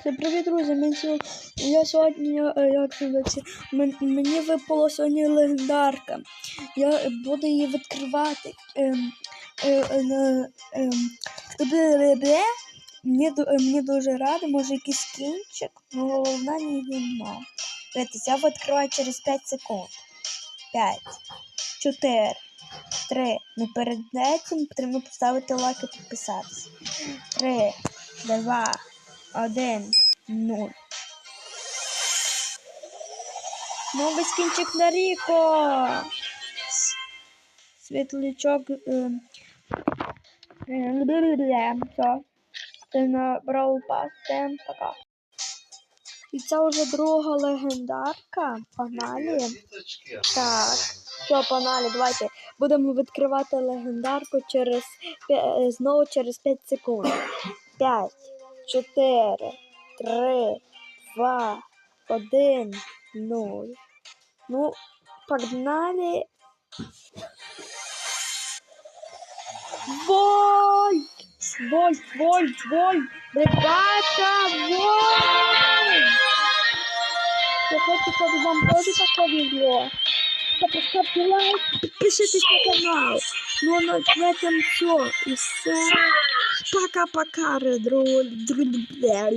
Всім привіт, друзі! Мені сьогодні, я сьогодні, е, як мені випала сьогодні легендарка. Я буду її відкривати. Ем, е, е, ем. Мені, мені дуже рада, може якийсь кінчик, але головне не. Дивіться, я відкриваю через 5 секунд. 5, 4, 3. Ну перед цим потрібно поставити лайк і підписатися. 3, 2, один, нуль. Новий скінчик на Ріко. Світлячок. Е, е, все. Ти набрав пас, всем пока. І це вже друга легендарка. Погнали. Так. Все, погнали, давайте. Будемо відкривати легендарку через е, знову через 5 секунд. 5, 4, 3, 2, 1, 0. Ну, погнали. Вольт! Вольт, вольт, вольт! Ребята, вольт! Я хочу, чтобы вам тоже так повезло. Поставьте лайк, подпишитесь на канал. Ну, а на этом все. И все. Пока-пока, друзья.